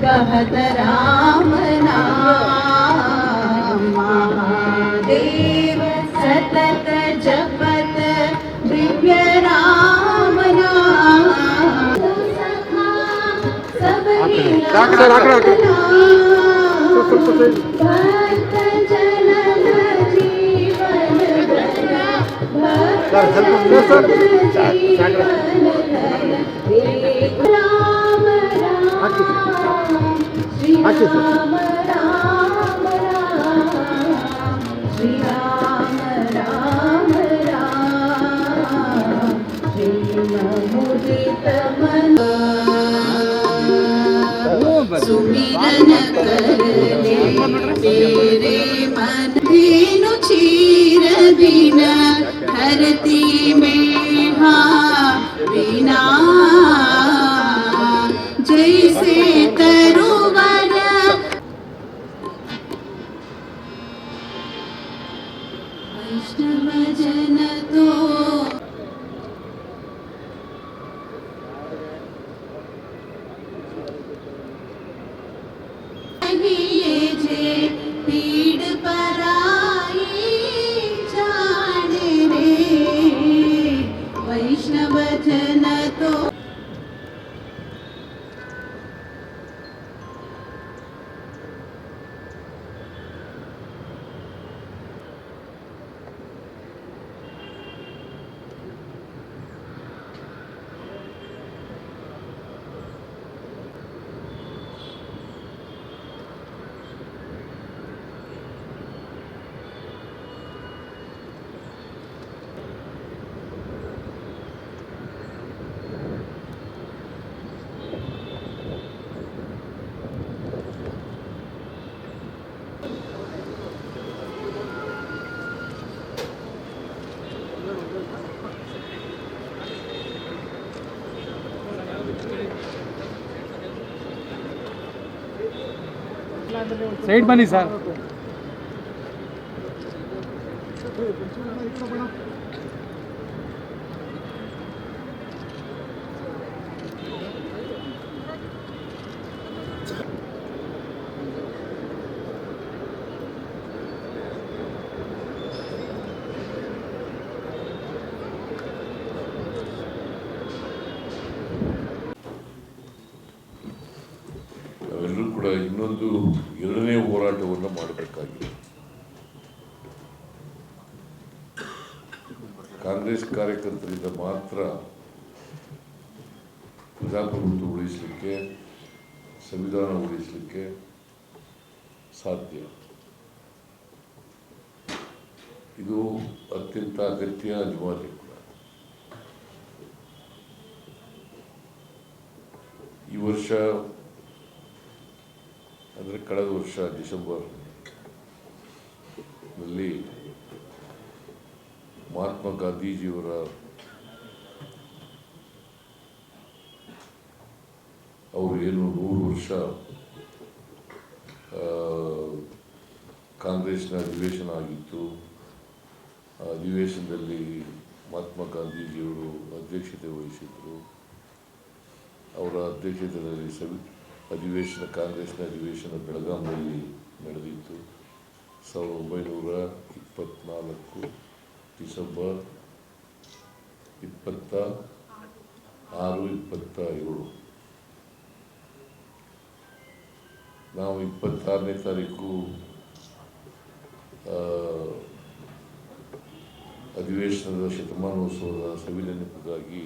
कहत राम नाम महादेव सतत जपत दिव्य राम नाम। सब సార్ హెల్ప్ చేస్తారు ಹಾಕಿ ಸರ್ ಸುಮಿರನ ಕರೆ ಮೇರೆ ಮನ क्षीर बिना धरती में हाँ बिना। जैसे तरुवन वैष्णव जन तो ಸೈಡ್ ಬನ್ನಿ ಸರ್. ಎಲ್ಲರೂ ಕೂಡ ಇನ್ನೊಂದು ಎರಡನೇ ಹೋರಾಟವನ್ನು ಮಾಡಬೇಕಾಗಿದೆ. ಕಾಂಗ್ರೆಸ್ ಕಾರ್ಯಕರ್ತರಿಂದ ಮಾತ್ರ ಪ್ರಜಾಪ್ರಭುತ್ವ ಉಳಿಸಲಿಕ್ಕೆ, ಸಂವಿಧಾನ ಉಳಿಸಲಿಕ್ಕೆ ಸಾಧ್ಯ. ಇದು ಅತ್ಯಂತ ಅಗತ್ಯ ಅನಿವಾರ್ಯ ಕೂಡ. ಈ ವರ್ಷ ಕಳೆದ ವರ್ಷ ಡಿಸೆಂಬರ್ನಲ್ಲಿ ಮಹಾತ್ಮ ಗಾಂಧೀಜಿಯವರ ಅವರು ಏನು ನೂರು ವರ್ಷ ಕಾಂಗ್ರೆಸ್ನ ಅಧಿವೇಶನ ಆಗಿತ್ತು. ಆ ಅಧಿವೇಶನದಲ್ಲಿ ಮಹಾತ್ಮ ಗಾಂಧೀಜಿಯವರು ಅಧ್ಯಕ್ಷತೆ ವಹಿಸಿದ್ದರು. ಅವರ ಅಧ್ಯಕ್ಷತೆಯಲ್ಲಿ ಸವಿ ಅಧಿವೇಶನ, ಕಾಂಗ್ರೆಸ್ನ ಅಧಿವೇಶನ ಬೆಳಗಾವಿಯಲ್ಲಿ ನಡೆದಿತ್ತು. ಸಾವಿರದ ಒಂಬೈನೂರ ಇಪ್ಪತ್ತ್ನಾಲ್ಕು ಡಿಸೆಂಬರ್ ಇಪ್ಪತ್ತ ಆರು ಇಪ್ಪತ್ತ ಏಳು ನಾವು ಇಪ್ಪತ್ತಾರನೇ ತಾರೀಕು ಅಧಿವೇಶನದ ಶತಮಾನೋತ್ಸವದ ಸವಿನೆನಪಿಗಾಗಿ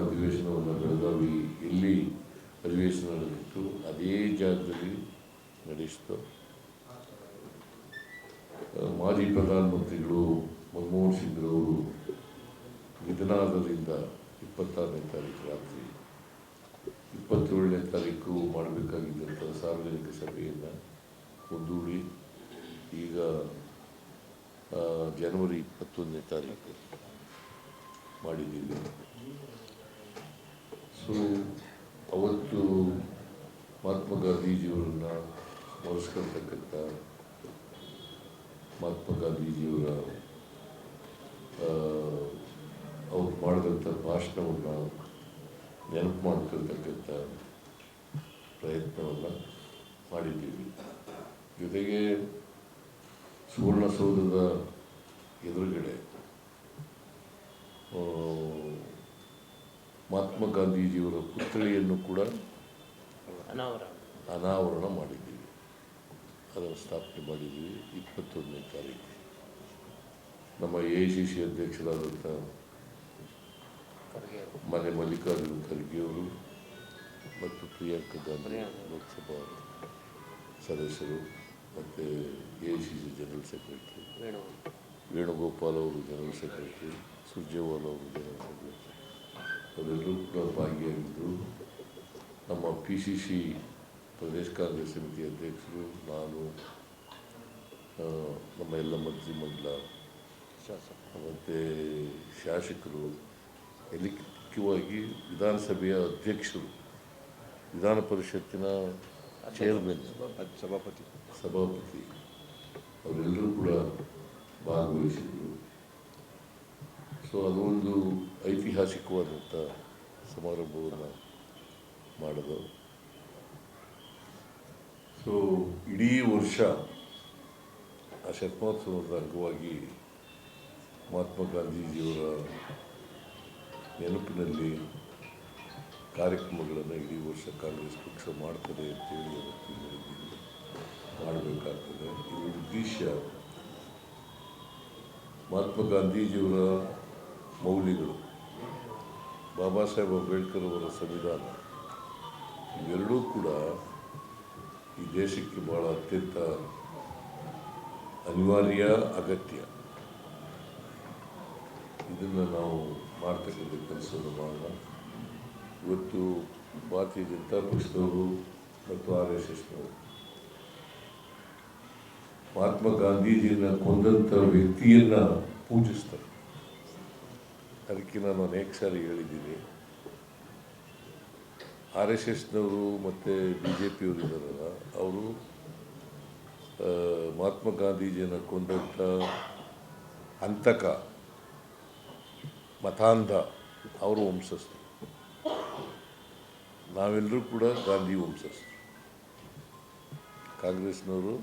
ಅಧಿವೇಶನವನ್ನು ಬೆಳಗಾವಿ ಇಲ್ಲಿ ಅಧಿವೇಶನ ನಡೆದಿತ್ತು ಅದೇ ಜಾಗದಲ್ಲಿ ನಡೆಸಿತು ಮಾಜಿ ಪ್ರಧಾನಮಂತ್ರಿಗಳು ಮನಮೋಹನ್ ಸಿಂಗ್ರವರು ನಿಧನಾದರಿಂದ ಇಪ್ಪತ್ತಾರನೇ ತಾರೀಕು ರಾತ್ರಿ ಇಪ್ಪತ್ತೇಳನೇ ತಾರೀಕು ಮಾಡಬೇಕಾಗಿದ್ದಂಥ ಸಾರ್ವಜನಿಕ ಸಭೆಯನ್ನು ಮುಂದೂಡಿ ಈಗ ಜನವರಿ ಇಪ್ಪತ್ತೊಂದನೇ ತಾರೀಕು ಮಾಡಿದ್ದೀವಿ. ಸೊ ಅವತ್ತು ಮಹಾತ್ಮ ಗಾಂಧೀಜಿಯವರನ್ನು ಸ್ಮರಿಸ್ಕೊಳ್ತಕ್ಕಂಥ ಮಹಾತ್ಮ ಗಾಂಧೀಜಿಯವರ ಅವ್ರು ಮಾಡಿದಂಥ ಭಾಷಣವನ್ನು ನೆನಪು ಮಾಡ್ಕೊಳ್ತಕ್ಕಂಥ ಪ್ರಯತ್ನವನ್ನು ಮಾಡಿದ್ದೀವಿ. ಜೊತೆಗೆ ಸುವರ್ಣಸೌಧದ ಎದುರುಗಡೆ ಮಹಾತ್ಮ ಗಾಂಧೀಜಿಯವರ ಪುತ್ಥಳಿಯನ್ನು ಕೂಡ ಅನಾವರಣ. ಮಾಡಿದ್ದೀವಿ. ಅದನ್ನು ಸ್ಥಾಪನೆ ಮಾಡಿದ್ದೀವಿ ಇಪ್ಪತ್ತೊಂದನೇ ತಾರೀಕು. ನಮ್ಮ ಎ ಸಿ ಸಿ ಅಧ್ಯಕ್ಷರಾದಂಥ ಮನೆ ಮಲ್ಲಿಕಾರ್ಜುನ ಖರ್ಗೆ ಅವರು ಮತ್ತು ಪ್ರಿಯಾಂಕಾ ಗಾಂಧಿ ಲೋಕಸಭಾ ಸದಸ್ಯರು ಮತ್ತು A C C general secretary. Venugopal ಅವರು ಜನರಲ್ ಸೆಕ್ರೆಟರಿ ಸುರ್ಜೇವಾಲ್ ಅವರು ಜನರಲ್ ಸೆಕ್ರೆಟರಿ. ಅವರೆಲ್ಲರೂ ಕೂಡ ಭಾಗಿಯಾಗಿದ್ದರು ನಮ್ಮ ಪಿ ಸಿ ಸಿ ಪ್ರದೇಶ ಕಾಂಗ್ರೆಸ್ ಸಮಿತಿ ಅಧ್ಯಕ್ಷರು ನಾನು ನಮ್ಮ ಎಲ್ಲ ಮಂತ್ರಿಮಂಡಲ ಮತ್ತು ಶಾಸಕರು ಎಲ್ಲಿ ಮುಖ್ಯವಾಗಿ ವಿಧಾನಸಭೆಯ ಅಧ್ಯಕ್ಷರು ವಿಧಾನ ಪರಿಷತ್ತಿನ ಚೇರ್ಮನ್ ಸಭಾಪತಿ. ಸಭಾಪತಿ. ಅವರೆಲ್ಲರೂ ಕೂಡ ಭಾಗವಹಿಸಿದರು ಸೊ ಅದೊಂದು ಐತಿಹಾಸಿಕವಾದಂಥ ಸಮಾರಂಭವನ್ನು ಮಾಡಿದವು ಸೊ ಇಡೀ ವರ್ಷ ಆ ಶತಮಾನೋತ್ಸವದ ಅಂಗವಾಗಿ ಮಹಾತ್ಮ ಗಾಂಧೀಜಿಯವರ ನೆನಪಿನಲ್ಲಿ ಕಾರ್ಯಕ್ರಮಗಳನ್ನು ಇಡೀ ವರ್ಷ ಕಾಂಗ್ರೆಸ್ ಪಕ್ಷ ಮಾಡ್ತದೆ ಅಂತೇಳಿ ಅವತ್ತು ಮಾಡಬೇಕಾಗ್ತದೆ. ಇದರ ಉದ್ದೇಶ ಮಹಾತ್ಮ ಗಾಂಧೀಜಿಯವರ ಮೌಲ್ಯಗಳು. ಬಾಬಾ ಸಾಹೇಬ್ ಅಂಬೇಡ್ಕರ್ ಅವರ ಸಂವಿಧಾನ. ಇವೆರಡೂ ಕೂಡ ಈ ದೇಶಕ್ಕೆ ಭಾಳ ಅತ್ಯಂತ ಅನಿವಾರ್ಯ, ಅಗತ್ಯ. ಇದನ್ನು ನಾವು ಮಾಡ್ತಕ್ಕಂಥ ಕೆಲಸವನ್ನು ಮಾಡೋಣ ಇವತ್ತು ಭಾರತೀಯ ಜನತಾ ಪಕ್ಷದವರು ಮತ್ತು ಆರ್ ಎಸ್ ಎಸ್ನವರು ಮಹಾತ್ಮ ಗಾಂಧೀಜಿಯನ್ನು ಕೊಂದಂಥ ವ್ಯಕ್ತಿಯನ್ನು ಪೂಜಿಸ್ತಾರೆ. ಅದಕ್ಕೆ ನಾನು ಅನೇಕ ಸಾರಿ ಹೇಳಿದ್ದೀನಿ. ಆರ್ ಎಸ್ ಎಸ್ನವರು ಮತ್ತು ಬಿ ಜೆ ಪಿಯವರು ಇದ್ದಾರಲ್ಲ, ಅವರು ಮಹಾತ್ಮ ಗಾಂಧೀಜಿಯನ್ನು ಕೊಂದಂಥ ಹಂತಕ, ಮತಾಂಧ ಅವರು ವಂಶಸ್ಥರು. ನಾವೆಲ್ಲರೂ ಕೂಡ ಗಾಂಧಿ ವಂಶಸ್ಥರು. ಕಾಂಗ್ರೆಸ್ನವರು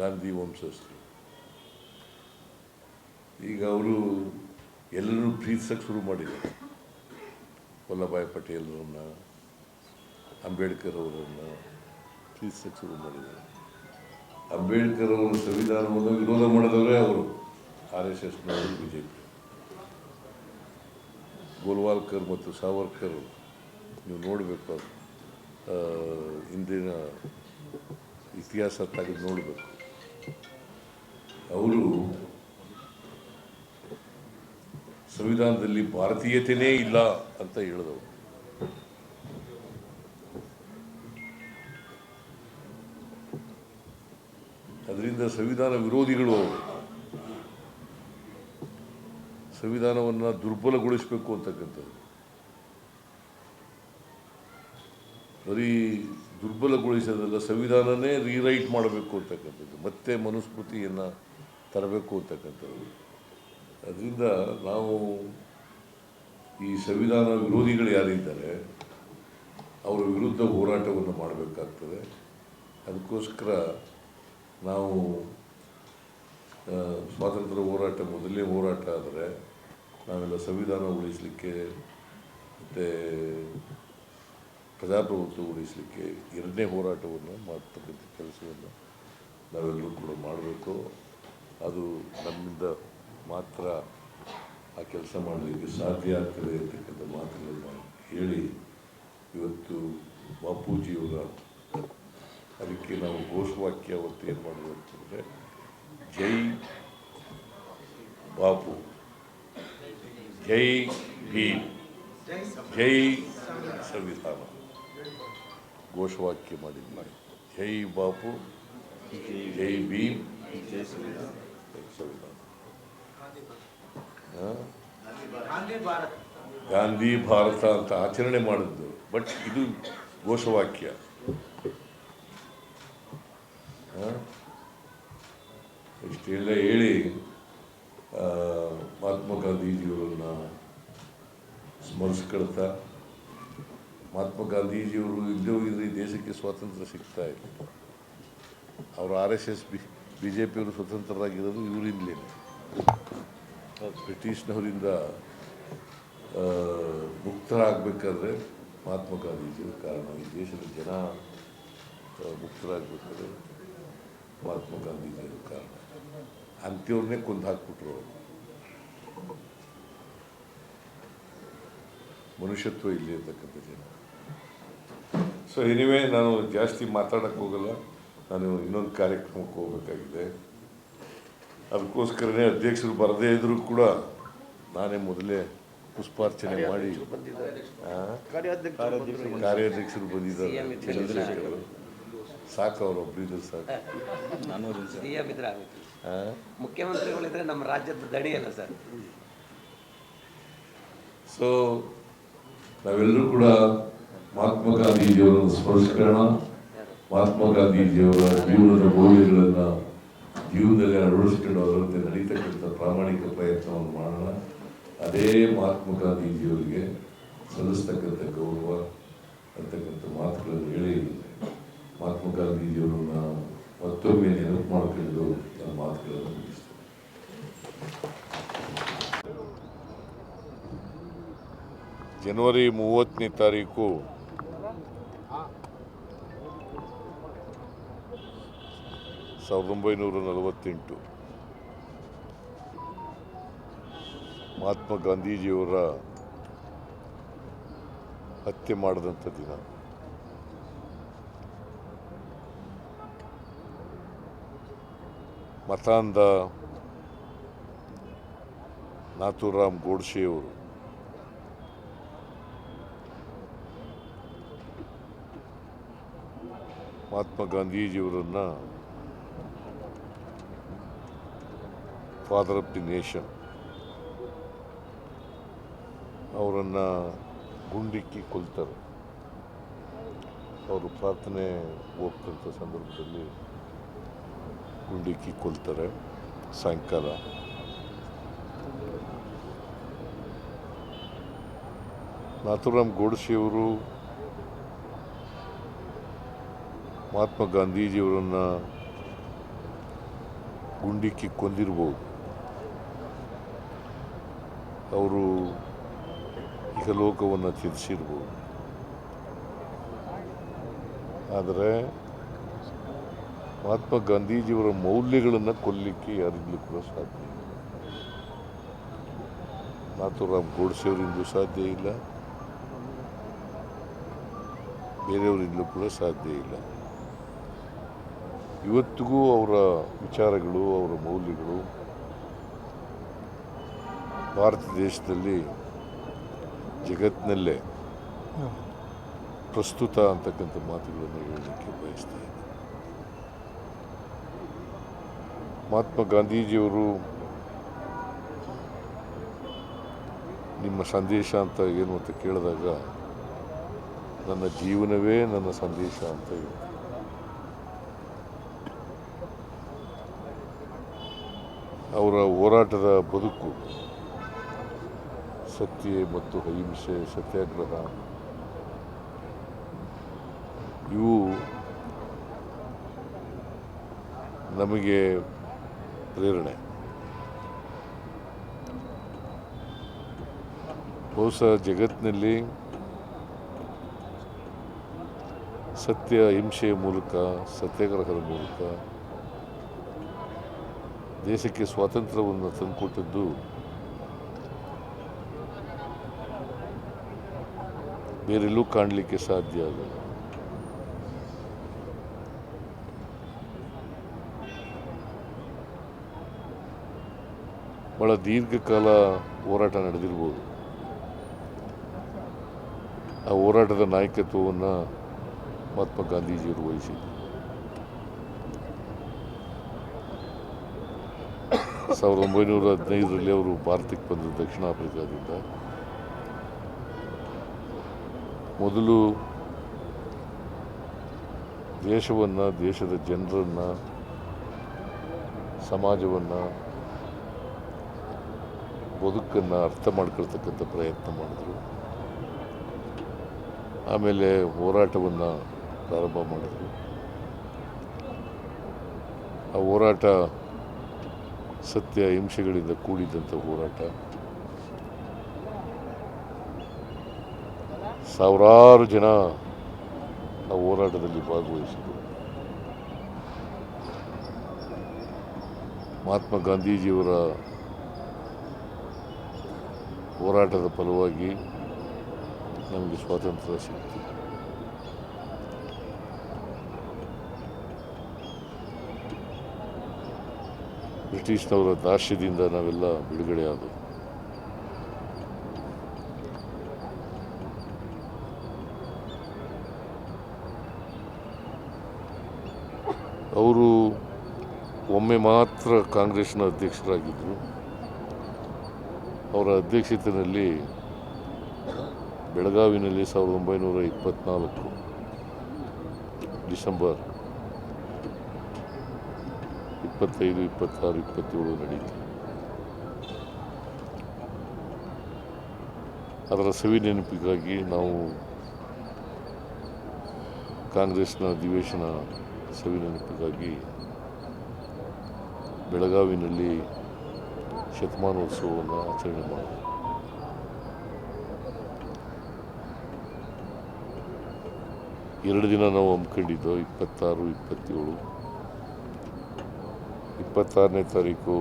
ಗಾಂಧಿ ವಂಶಸ್ಥರು. ಈಗ ಅವರು ಎಲ್ಲರೂ ಪ್ರೀತ್ಸಕ್ಕೆ ಶುರು ಮಾಡಿದ್ದಾರೆ ವಲ್ಲಭಾಯ್ ಪಟೇಲ್ರನ್ನು, ಅಂಬೇಡ್ಕರ್ ಅವರನ್ನು ಪ್ರೀತ್ಸಕ್ಕೆ ಶುರು ಮಾಡಿದ್ದಾರೆ ಅಂಬೇಡ್ಕರ್ ಅವರ ಸಂವಿಧಾನವನ್ನು ವಿರೋಧ ಮಾಡಿದವರೇ ಅವರು. ಆರ್ ಎಸ್ ಎಸ್ನವರು ಬಿ ಜೆ ಪಿ ಗೋಲ್ವಾಲ್ಕರ್ ಮತ್ತು ಸಾವರ್ಕರ್, ನೀವು ನೋಡಬೇಕು ಇಂದಿನ ಇತಿಹಾಸ ತಾಗಿ ನೋಡಬೇಕು. ಅವರು ಸಂವಿಧಾನದಲ್ಲಿ ಭಾರತೀಯತೆಯೇ ಇಲ್ಲ ಅಂತ ಹೇಳಿದವರು ಅದರಿಂದ ಸಂವಿಧಾನ ವಿರೋಧಿಗಳು ಸಂವಿಧಾನವನ್ನು ದುರ್ಬಲಗೊಳಿಸಬೇಕು ಅಂತಕ್ಕಂಥದ್ದು. ಬರೀ ದುರ್ಬಲಗೊಳಿಸೋದಲ್ಲ, ಸಂವಿಧಾನನೇ ರೀರೈಟ್ ಮಾಡಬೇಕು ಅಂತಕ್ಕಂಥದ್ದು. ಮತ್ತೆ ಮನುಸ್ಮೃತಿಯನ್ನು ತರಬೇಕು ಅಂತಕ್ಕಂಥದ್ದು. ಅದರಿಂದ ನಾವು ಈ ಸಂವಿಧಾನ ವಿರೋಧಿಗಳು ಯಾರಿದ್ದಾರೆ, ಅವರ ವಿರುದ್ಧ ಹೋರಾಟವನ್ನು ಮಾಡಬೇಕಾಗ್ತದೆ. ಅದಕ್ಕೋಸ್ಕರ ನಾವು ಸ್ವಾತಂತ್ರ್ಯ ಹೋರಾಟ, ಮೊದಲನೇ ಹೋರಾಟ ಆದರೆ ನಾವೆಲ್ಲ ಸಂವಿಧಾನ ಉಳಿಸಲಿಕ್ಕೆ ಮತ್ತು ಪ್ರಜಾಪ್ರಭುತ್ವ ಉಳಿಸಲಿಕ್ಕೆ ಎರಡನೇ ಹೋರಾಟವನ್ನು ಮಾಡ್ತಕ್ಕಂಥ ಕೆಲಸವನ್ನು ನಾವೆಲ್ಲರೂ ಕೂಡ ಮಾಡಬೇಕು. ಅದು ನಮ್ಮಿಂದ ಮಾತ್ರ ಆ ಕೆಲಸ ಮಾಡಲಿಕ್ಕೆ ಸಾಧ್ಯ ಆಗ್ತದೆ ಅಂತಕ್ಕಂಥ ಮಾತುಗಳನ್ನು ಹೇಳಿ ಇವತ್ತು ಬಾಪೂಜಿಯವರ ಅದಕ್ಕೆ ನಾವು ಘೋಷವಾಕ್ಯ ಅವತ್ತು ಏನು ಮಾಡಬೇಕು ಅಂತಂದರೆ, ಜೈ ಬಾಪು. ಜೈ ಭೀಮ್. ಜೈ ಸಂವಿಧಾನ. ಘೋಷವಾಕ್ಯ ಮಾಡಿದ್ವಿ ಜೈ ಬಾಪು. ಜೈ ಭೀಮ್. ಜೈ ಸಂವಿಧಾನ? ಗಾಂಧಿ ಭಾರತ ಅಂತ ಆಚರಣೆ ಮಾಡಿದ್ದು. ಬಟ್ ಇದು ಘೋಷವಾಕ್ಯ? ಇಷ್ಟೆಲ್ಲ ಹೇಳಿ ಮಹಾತ್ಮ ಗಾಂಧೀಜಿಯವರನ್ನ ಸ್ಮರಿಸ್ಕೊಳ್ತಾ, ಮಹಾತ್ಮ ಗಾಂಧೀಜಿಯವರು ಇಲ್ಲದೆ ಹೋಗಿದ್ರೆ ಈ ದೇಶಕ್ಕೆ ಸ್ವಾತಂತ್ರ್ಯ ಸಿಗ್ತಾ ಇಲ್ಲ. ಅವರು R S S B B J ಪಿಯವರು ಸ್ವತಂತ್ರರಾಗಿರೋದು ಇವರಿಂದಲೇ ಬ್ರಿಟಿಷ್ನವರಿಂದ ಮುಕ್ತರಾಗಬೇಕಾದ್ರೆ ಮಹಾತ್ಮ ಗಾಂಧೀಜಿಯ ಕಾರಣ ಈ ದೇಶದ ಜನ ಮುಕ್ತರಾಗಬೇಕಾದ್ರೆ ಮಹಾತ್ಮ ಗಾಂಧೀಜಿಯ ಕಾರಣ. ಅಂತ್ಯವ್ರನ್ನೇ ಕೊಂದು ಹಾಕ್ಬಿಟ್ರು ಅವರು. ಮನುಷ್ಯತ್ವ ಇಲ್ಲಿ ಇರ್ತಕ್ಕಂಥ ಜನ. ಸೊ ಎನಿವೇ ನಾನು ಜಾಸ್ತಿ ಮಾತಾಡೋಕ್ಕೋಗಲ್ಲ. ನಾನು ಇನ್ನೊಂದು ಕಾರ್ಯಕ್ರಮಕ್ಕೆ ಹೋಗಬೇಕಾಗಿದೆ. ಅದಕ್ಕೋಸ್ಕರನೇ ಅಧ್ಯಕ್ಷರು ಬರದೇ ಇದ್ರೂ ಕೂಡ ನಾನೇ ಮೊದಲೇ ಪುಷ್ಪಾರ್ಚನೆ ಮಾಡಿ? ಕಾರ್ಯಾಧ್ಯಕ್ಷರು ಬಂದಿದ್ದಾರೆ. ಸಾಕು. ಅವರು ಒಬ್ಬರಿದ್ರು ಸಾಕು? ಮುಖ್ಯಮಂತ್ರಿಗಳಿದ್ರೆ ನಮ್ಮ ರಾಜ್ಯದ ದಡಿಯಲ್ಲ ಸರ್. ಸೊ ನಾವೆಲ್ಲರೂ ಕೂಡ ಮಹಾತ್ಮ ಗಾಂಧೀಜಿಯವರನ್ನು ಸ್ಮರಿಸ್ಕೊಳ್ಳೋಣ. ಮಹಾತ್ಮ ಗಾಂಧೀಜಿಯವರ ಜೀವನದ ಮೌಲ್ಯಗಳನ್ನು ಜೀವನದಲ್ಲಿ ಅಳವಡಿಸ್ಕೊಂಡು ಅದರಂತೆ ನಡೀತಕ್ಕಂಥ ಪ್ರಾಮಾಣಿಕ ಪ್ರಯತ್ನವನ್ನು ಮಾಡೋಣ. ಅದೇ ಮಹಾತ್ಮ ಗಾಂಧೀಜಿಯವರಿಗೆ ಸಲ್ಲಿಸ್ತಕ್ಕಂಥ ಗೌರವ ಅಂತಕ್ಕಂಥ ಮಾತುಗಳನ್ನು ಹೇಳಿ ಮಹಾತ್ಮ ಗಾಂಧೀಜಿಯವರನ್ನ ಮತ್ತೊಮ್ಮೆ ನೆನಪು ಮಾಡಿಕೊಂಡು ನನ್ನ ಮಾತುಗಳನ್ನು ಮುಗಿಸ್ತೇನೆ. ಜನವರಿ ಮೂವತ್ತನೇ ತಾರೀಕು ಸಾವಿರದ ಒಂಬೈನೂರ ನಲವತ್ತೆಂಟು. ಮಹಾತ್ಮ ಗಾಂಧೀಜಿಯವರ ಹತ್ಯೆ ಮಾಡಿದಂಥ ದಿನ. ಮತಾಂಧ ನಾಥೂರಾಮ್ ಗೋಡ್ಸೆಯವರು. ಮಹಾತ್ಮ ಗಾಂಧೀಜಿಯವರನ್ನು ಫಾದರ್ ಆಫ್ ದಿ ನೇಷನ್ ಅವರನ್ನು ಗುಂಡಿಕ್ಕಿ ಕೊಲ್ತಾರೆ. ಅವರು ಪ್ರಾರ್ಥನೆ ಹೋಗ್ತಂಥ ಸಂದರ್ಭದಲ್ಲಿ ಗುಂಡಿಕ್ಕಿ ಕೊಲ್ತಾರೆ ಸಾಯಂಕಾಲ. ನಾಥುರಾಮ್ ಗೋಡ್ಸೆಯವರು ಮಹಾತ್ಮ ಗಾಂಧೀಜಿಯವರನ್ನು ಗುಂಡಿಕ್ಕಿ ಕೊಂದಿರ್ಬೋದು. ಅವರು ಇಹಲೋಕವನ್ನು ತ್ಯಜಿಸಿರ್ಬೋದು ಆದರೆ ಮಹಾತ್ಮ ಗಾಂಧೀಜಿಯವರ ಮೌಲ್ಯಗಳನ್ನು ಕೊಲ್ಲಿಕ್ಕೆ ಯಾರಿಗೂ ಕೂಡ ಸಾಧ್ಯ ಇಲ್ಲ. ನಾಥೂರಾಮ್ ಗೋಡ್ಸೆಯವರಿಂದಲೂ ಸಾಧ್ಯ ಇಲ್ಲ. ಬೇರೆಯವರಿಂದಲೂ ಕೂಡ ಸಾಧ್ಯ ಇಲ್ಲ. ಇವತ್ತಿಗೂ ಅವರ ವಿಚಾರಗಳು, ಅವರ ಮೌಲ್ಯಗಳು ಭಾರತ ದೇಶದಲ್ಲಿ ಜಗತ್ತಿನಲ್ಲೇ ಪ್ರಸ್ತುತ ಅಂತಕ್ಕಂಥ ಮಾತುಗಳನ್ನು ಹೇಳಲಿಕ್ಕೆ ಬಯಸ್ತಾ ಇದ್ದೆ. ಮಹಾತ್ಮ ಗಾಂಧೀಜಿಯವರು ನಿಮ್ಮ ಸಂದೇಶ ಅಂತ ಏನು ಅಂತ ಕೇಳಿದಾಗ ನನ್ನ ಜೀವನವೇ ನನ್ನ ಸಂದೇಶ ಅಂತ ಹೇಳ್ತಾರೆ. ಅವರ ಹೋರಾಟದ ಬದುಕು ಸತ್ಯ ಮತ್ತು ಅಹಿಂಸೆ ಸತ್ಯಾಗ್ರಹ. ಇವು ನಮಗೆ ಪ್ರೇರಣೆ. ಬಹುಶಃ ಜಗತ್ತಿನಲ್ಲಿ ಸತ್ಯ, ಅಹಿಂಸೆಯ ಮೂಲಕ, ಸತ್ಯಾಗ್ರಹದ ಮೂಲಕ ದೇಶಕ್ಕೆ ಸ್ವಾತಂತ್ರ್ಯವನ್ನು ತಂದುಕೊಟ್ಟದ್ದು ಬೇರೆಲ್ಲೂ ಕಾಣಲಿಕ್ಕೆ ಸಾಧ್ಯ ಆಗಲ್ಲ ಬಹಳ ದೀರ್ಘಕಾಲ ಹೋರಾಟ ನಡೆದಿರ್ಬೋದು. ಆ ಹೋರಾಟದ ನಾಯಕತ್ವವನ್ನು ಮಹಾತ್ಮ ಗಾಂಧೀಜಿಯವರು ವಹಿಸಿದ್ರು. ಸಾವಿರದ ಒಂಬೈನೂರ ಹದಿನೈದರಲ್ಲಿ ಅವರು ಭಾರತಕ್ಕೆ ಬಂದರು ದಕ್ಷಿಣ ಆಫ್ರಿಕಾದಿಂದ ಮೊದಲು ದೇಶವನ್ನು ದೇಶದ ಜನರನ್ನು, ಸಮಾಜವನ್ನು ಬದುಕನ್ನು ಅರ್ಥ ಮಾಡ್ಕೊಳ್ತಕ್ಕಂಥ ಪ್ರಯತ್ನ ಮಾಡಿದ್ರು. ಆಮೇಲೆ ಹೋರಾಟವನ್ನು ಪ್ರಾರಂಭ ಮಾಡಿದ್ರು. ಆ ಹೋರಾಟ ಸತ್ಯ ಹಿಂಸೆಗಳಿಂದ ಕೂಡಿದಂಥ ಹೋರಾಟ. ಸಾವಿರಾರು ಜನ ಆ ಹೋರಾಟದಲ್ಲಿ ಭಾಗವಹಿಸಿದರು ಮಹಾತ್ಮ ಗಾಂಧೀಜಿಯವರ ಹೋರಾಟದ ಫಲವಾಗಿ ನಮಗೆ ಸ್ವಾತಂತ್ರ್ಯ ಸಿಕ್ತು ಬ್ರಿಟಿಷ್ನವರ ದಾಸ್ಯದಿಂದ ನಾವೆಲ್ಲ ಬಿಡುಗಡೆ ಆದವು ಅವರು ಒಮ್ಮೆ ಮಾತ್ರ ಕಾಂಗ್ರೆಸ್ನ ಅಧ್ಯಕ್ಷರಾಗಿದ್ದರು. ಅವರ ಅಧ್ಯಕ್ಷತೆಯಲ್ಲಿ ಬೆಳಗಾವಿನಲ್ಲಿ ಸಾವಿರದ ಒಂಬೈನೂರ ಇಪ್ಪತ್ತ್ನಾಲ್ಕು ಡಿಸೆಂಬರ್ ಇಪ್ಪತ್ತೈದು, ಇಪ್ಪತ್ತಾರು, ಇಪ್ಪತ್ತೇಳು ನಡೀತು ಅದರ ಸವಿ ನೆನಪಿಗಾಗಿ ನಾವು ಕಾಂಗ್ರೆಸ್ನ ಅಧಿವೇಶನ ಸವಿ ನೆನಪಿಗಾಗಿ ಬೆಳಗಾವಿನಲ್ಲಿ ಶತಮಾನೋತ್ಸವವನ್ನು ಆಚರಣೆ ಮಾಡಿದೆ. ಎರಡು ದಿನ ನಾವು ಹಮ್ಮಿಕೊಂಡಿದ್ದು, ಇಪ್ಪತ್ತಾರು, ಇಪ್ಪತ್ತೇಳು. ಇಪ್ಪತ್ತಾರನೇ ತಾರೀಕು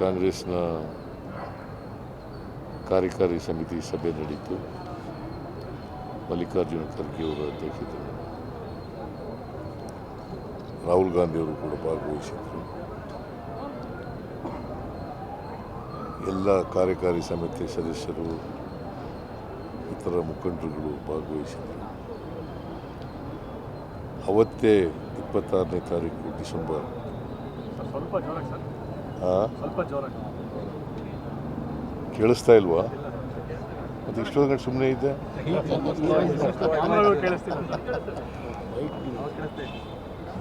ಕಾಂಗ್ರೆಸ್ನ ಕಾರ್ಯಕಾರಿ ಸಮಿತಿ ಸಭೆ ನಡೀತು. ಮಲ್ಲಿಕಾರ್ಜುನ ಖರ್ಗೆ ಅವರು ಅಧ್ಯಕ್ಷತೆ ರಾಹುಲ್ ಗಾಂಧಿಯವರು ಕೂಡ ಭಾಗವಹಿಸಿದರು. ಎಲ್ಲ ಕಾರ್ಯಕಾರಿ ಸಮಿತಿ ಸದಸ್ಯರು ಇತರ ಮುಖಂಡರುಗಳು ಭಾಗವಹಿಸಿದರು. ಅವತ್ತೇ ಇಪ್ಪತ್ತಾರನೇ ತಾರೀಕು ಡಿಸೆಂಬರ್. ಸ್ವಲ್ಪ ಜೋರಾಗಿ ಸರ್. ಆ, ಸ್ವಲ್ಪ ಜೋರಾಗಿ. ಕೇಳಿಸ್ತಾ ಇಲ್ವಾ? ಮತ್ತು ಇಷ್ಟೊಂದು ಗಂಟೆ ಸುಮ್ಮನೆ ಇದ್ದೆ?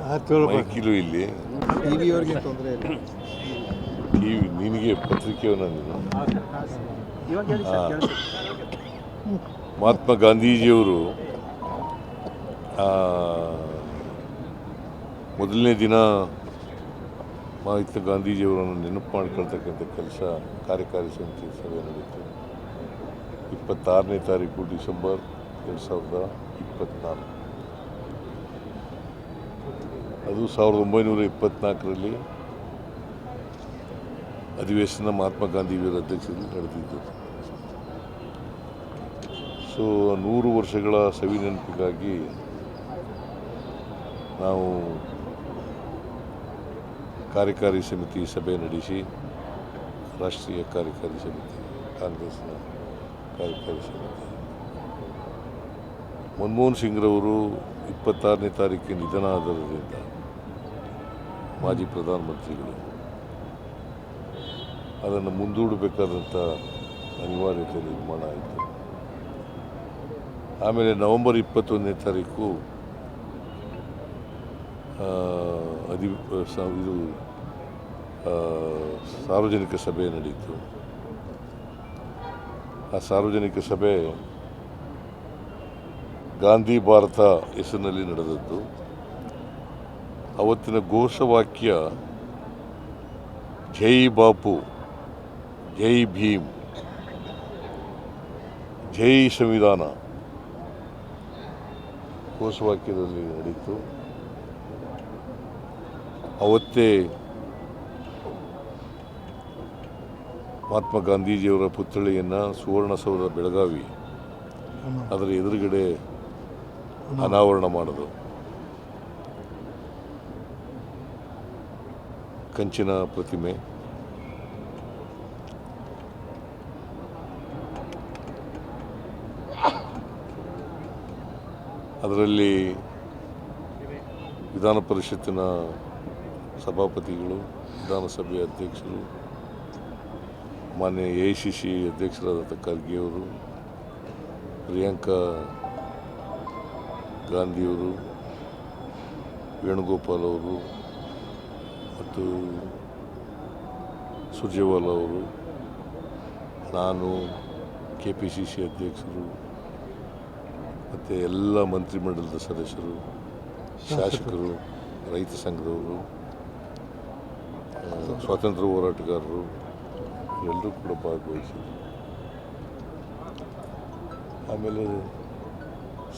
ಮೈಕಿಲು ಇಲ್ಲಿ ಟಿವಿಯವ್ರಿಗೆ ತೊಂದರೆ ಇಲ್ಲ. ಟಿವಿ ನಿನಗೆ ಪತ್ರಿಕೆಯವನ್ನ ನೀನು. ಮಹಾತ್ಮ ಗಾಂಧೀಜಿಯವರು ಮೊದಲನೇ ದಿನ ಮಹಾತ್ಮ ಗಾಂಧೀಜಿಯವರನ್ನು ನೆನಪು ಮಾಡ್ಕೊಳ್ತಕ್ಕಂಥ ಕೆಲಸ ಕಾರ್ಯಕಾರಿ ಸಮಿತಿ ಸಭೆ ನಡೀತು ಇಪ್ಪತ್ತಾರನೇ ತಾರೀಕು ಡಿಸೆಂಬರ್ ಎರಡು ಸಾವಿರದ ಇಪ್ಪತ್ತ್ನಾಲ್ಕು ಅದು ಸಾವಿರದ ಒಂಬೈನೂರ ಇಪ್ಪತ್ತ್ನಾಲ್ಕರಲ್ಲಿ ಅಧಿವೇಶನ ಮಹಾತ್ಮ ಗಾಂಧಿಯವರ ಅಧ್ಯಕ್ಷತೆಯಲ್ಲಿ ನಡೆದಿದ್ದು. ಸೊ ನೂರು ವರ್ಷಗಳ ಸವಿ ನೆನಪಿಗಾಗಿ ನಾವು ಕಾರ್ಯಕಾರಿ ಸಮಿತಿ ಸಭೆ ನಡೆಸಿ, ರಾಷ್ಟ್ರೀಯ ಕಾರ್ಯಕಾರಿ ಸಮಿತಿ, ಕಾಂಗ್ರೆಸ್ನ ಕಾರ್ಯಕಾರಿ ಸಮಿತಿ. ಮನಮೋಹನ್ ಸಿಂಗ್ರವರು ಇಪ್ಪತ್ತಾರನೇ ತಾರೀಕಿಗೆ ನಿಧನ ಆದರಿಂದ ಮಾಜಿ ಪ್ರಧಾನಮಂತ್ರಿಗಳು. ಅದನ್ನು ಮುಂದೂಡಬೇಕಾದಂಥ ಅನಿವಾರ್ಯತೆ ನಿರ್ಮಾಣ ಆಯಿತು. ಆಮೇಲೆ ನವೆಂಬರ್ ಇಪ್ಪತ್ತೊಂದನೇ ತಾರೀಕು ಅಧಿ ಇದು ಸಾರ್ವಜನಿಕ ಸಭೆ ನಡೀತು. ಆ ಸಾರ್ವಜನಿಕ ಸಭೆ ಗಾಂಧಿ ಭಾರತ ಹೆಸರಿನಲ್ಲಿ ನಡೆದದ್ದು. ಅವತ್ತಿನ ಘೋಷವಾಕ್ಯ ಜೈ ಬಾಪು ಜೈ ಭೀಮ್ ಜೈ ಸಂವಿಧಾನ. ಘೋಷವಾಕ್ಯದಲ್ಲಿ ನಡೀತು. ಅವತ್ತೇ ಮಹಾತ್ಮ ಗಾಂಧೀಜಿಯವರ ಪುತ್ಥಳಿಯನ್ನು ಸುವರ್ಣಸೌಧ ಬೆಳಗಾವಿ ಅದರ ಎದುರುಗಡೆ ಅನಾವರಣ ಮಾಡೋದು ಕಂಚಿನ ಪ್ರತಿಮೆ. ಅದರಲ್ಲಿ ವಿಧಾನ ಪರಿಷತ್ತಿನ ಸಭಾಪತಿಗಳು, ವಿಧಾನಸಭೆಯ ಅಧ್ಯಕ್ಷರು, ಮಾನ್ಯ ಎ ಸಿ ಸಿ ಅಧ್ಯಕ್ಷರಾದಂಥ ಖರ್ಗೆಯವರು, ಪ್ರಿಯಾಂಕಾ ಗಾಂಧಿಯವರು, ವೇಣುಗೋಪಾಲ್ ಅವರು ಮತ್ತು ಸುರ್ಜೇವಾಲ ಅವರು, ನಾನು ಕೆ ಪಿ ಸಿ ಸಿ ಅಧ್ಯಕ್ಷರು, ಮತ್ತು ಎಲ್ಲ ಮಂತ್ರಿಮಂಡಲದ ಸದಸ್ಯರು, ಶಾಸಕರು, ರೈತ ಸಂಘದವರು ಸ್ವಾತಂತ್ರ್ಯ ಹೋರಾಟಗಾರರು, ಎಲ್ಲರೂ ಕೂಡ ಭಾಗವಹಿಸಿದರು. ಆಮೇಲೆ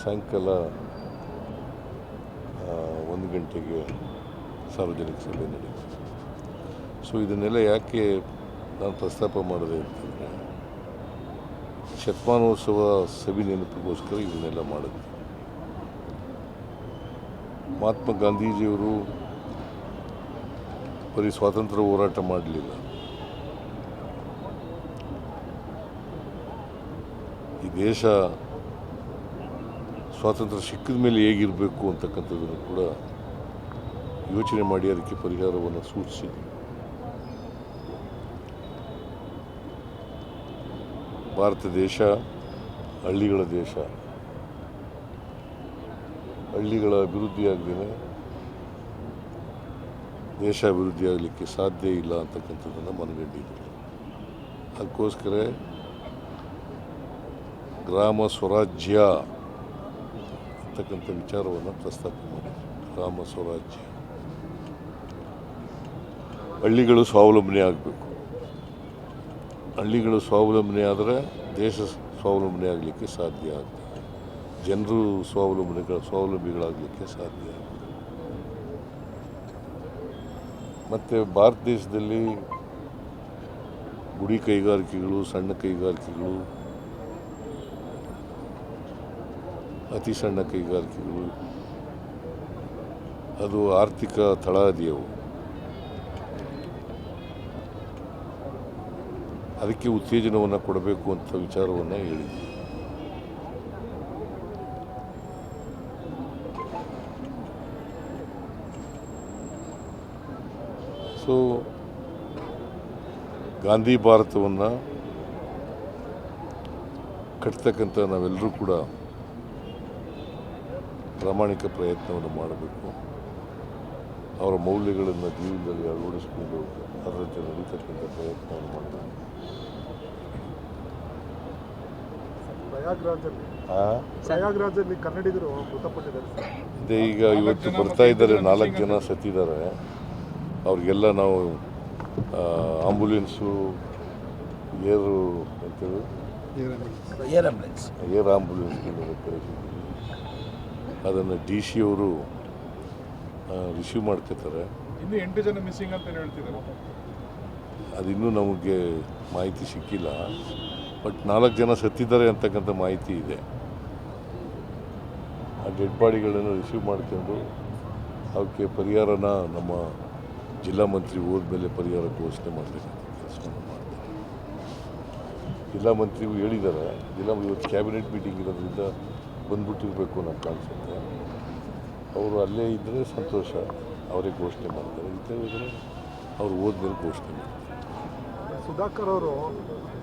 ಸಾಯಂಕಾಲ ಒಂದು ಗಂಟೆಗೆ ಸಾರ್ವಜನಿಕ ಸಭೆ ನಡೀತು ಸೊ ಇದನ್ನೆಲ್ಲ ಯಾಕೆ ನಾನು ಪ್ರಸ್ತಾಪ ಮಾಡಿದೆ ಅಂತಂದರೆ, ಶತಮಾನೋತ್ಸವ ಸಭೆ ನೆನಪಿಗೋಸ್ಕರ ಇದನ್ನೆಲ್ಲ ಮಾಡಿದ್ವಿ. ಮಹಾತ್ಮ ಗಾಂಧೀಜಿಯವರು ಬರೀ ಸ್ವಾತಂತ್ರ್ಯ ಹೋರಾಟ ಮಾಡಲಿಲ್ಲ. ಈ ದೇಶ ಸ್ವಾತಂತ್ರ್ಯ ಸಿಕ್ಕಿದ ಮೇಲೆ ಹೇಗಿರಬೇಕು ಅಂತಕ್ಕಂಥದ್ದನ್ನು ಕೂಡ ಯೋಚನೆ ಮಾಡಿ ಅದಕ್ಕೆ ಪರಿಹಾರವನ್ನು ಸೂಚಿಸಿದ್ವಿ. ಭಾರತ ದೇಶ, ಹಳ್ಳಿಗಳ ದೇಶ. ಹಳ್ಳಿಗಳ ಅಭಿವೃದ್ಧಿ ಆಗದೇನೆ ದೇಶ ಅಭಿವೃದ್ಧಿ ಆಗಲಿಕ್ಕೆ ಸಾಧ್ಯ ಇಲ್ಲ ಅಂತಕ್ಕಂಥದ್ದನ್ನು ಮನಗಂಡಿದ್ದರು ಅದಕ್ಕೋಸ್ಕರ ಗ್ರಾಮ ಸ್ವರಾಜ್ಯ ಅಂತಕ್ಕಂಥ ವಿಚಾರವನ್ನು ಪ್ರಸ್ತಾಪ ಮಾಡಿದರು ಗ್ರಾಮ ಸ್ವರಾಜ್ಯ. ಹಳ್ಳಿಗಳು ಸ್ವಾವಲಂಬನೆ ಆಗಬೇಕು. ಹಳ್ಳಿಗಳು ಸ್ವಾವಲಂಬನೆ ಆದರೆ ದೇಶ ಸ್ವಾವಲಂಬನೆ ಆಗಲಿಕ್ಕೆ ಸಾಧ್ಯ ಆಗ್ತದೆ ಜನರು ಸ್ವಾವಲಂಬನೆಗಳ, ಸ್ವಾವಲಂಬಿಗಳಾಗಲಿಕ್ಕೆ ಸಾಧ್ಯ ಆಗ್ತದೆ ಮತ್ತು ಭಾರತ ದೇಶದಲ್ಲಿ ಗುಡಿ ಕೈಗಾರಿಕೆಗಳು, ಸಣ್ಣ ಕೈಗಾರಿಕೆಗಳು, ಅತಿ ಸಣ್ಣ ಕೈಗಾರಿಕೆಗಳು, ಅದು ಆರ್ಥಿಕ ತಳಹದಿಯವು. ಅದಕ್ಕೆ ಉತ್ತೇಜನವನ್ನು ಕೊಡಬೇಕು ಅಂತ ವಿಚಾರವನ್ನು ಹೇಳಿದ್ವಿ. ಸೊ ಗಾಂಧಿ ಭಾರತವನ್ನು ಕಟ್ತಕ್ಕಂಥ ನಾವೆಲ್ಲರೂ ಕೂಡ ಪ್ರಾಮಾಣಿಕ ಪ್ರಯತ್ನವನ್ನು ಮಾಡಬೇಕು. ಅವರ ಮೌಲ್ಯಗಳನ್ನು ಜೀವನದಲ್ಲಿ ಅಳವಡಿಸಿಕೊಂಡು ಅದರಂತೆ ನಡೀತಕ್ಕಂಥ ಪ್ರಯತ್ನವನ್ನು ಮಾಡಬೇಕು. ಪ್ರಯಾಗ್ರಾಜಲ್ಲಿ. ಆ? ಪ್ರಯಾಗ್ರಾಜಲ್ಲಿ ಕನ್ನಡಿಗರು ಮೃತಪಟ್ಟಿದ್ದಾರೆ ಸರ್. ಈಗ ಇವತ್ತು ಬರ್ತಾ ಇದ್ದಾರೆ ನಾಲ್ಕು ಜನ ಸತ್ತಿದ್ದಾರೆ. ಅವ್ರಿಗೆಲ್ಲ ನಾವು ಆಂಬುಲೆನ್ಸು ಏರು ಅಂತೇಳಿ ಏರ್ ಕಳಿಸಿದ್ದೀವಿ ಅದನ್ನು ಡಿ ಸಿ ಅವರು ರಿಸೀವ್ ಮಾಡ್ತಿರ್ತಾರೆ ಇನ್ನು ಎಂಟು ಜನ ಮಿಸ್ಸಿಂಗ್ ಅಂತ ಹೇಳ್ತಿದ್ದಾರೆ. ಅದಿನ್ನೂ ನಮಗೆ ಮಾಹಿತಿ ಸಿಕ್ಕಿಲ್ಲ. ಬಟ್ ನಾಲ್ಕು ಜನ ಸತ್ತಿದ್ದಾರೆ ಅಂತಕ್ಕಂಥ ಮಾಹಿತಿ ಇದೆ. ಆ ಡೆಡ್ ಬಾಡಿಗಳನ್ನು ರಿಸೀವ್ ಮಾಡ್ಕೊಂಡು ಅವಕ್ಕೆ ಪರಿಹಾರನ ನಮ್ಮ ಜಿಲ್ಲಾ ಮಂತ್ರಿ ಹೋದ್ಮೇಲೆ ಪರಿಹಾರ ಘೋಷಣೆ ಮಾಡಬೇಕಂತ ಜಿಲ್ಲಾ ಮಂತ್ರಿಗೂ ಹೇಳಿದ್ದಾರೆ ಜಿಲ್ಲಾ ಇವತ್ತು ಕ್ಯಾಬಿನೆಟ್ ಮೀಟಿಂಗ್ ಇರೋದ್ರಿಂದ ಬಂದ್ಬಿಟ್ಟಿರಬೇಕು ಅನ್ನೋ ಕಾಣಿಸುತ್ತೆ ಅವರು ಅಲ್ಲೇ ಇದ್ದರೆ ಸಂತೋಷ, ಅವರೇ ಘೋಷಣೆ ಮಾಡ್ತಾರೆ. ಇದ್ದರೆ ಅವರು ಹೋದ್ಮೇಲೆ ಘೋಷಣೆ ಮಾಡ್ತಾರೆ. ಸುಧಾಕರ್ ಅವರು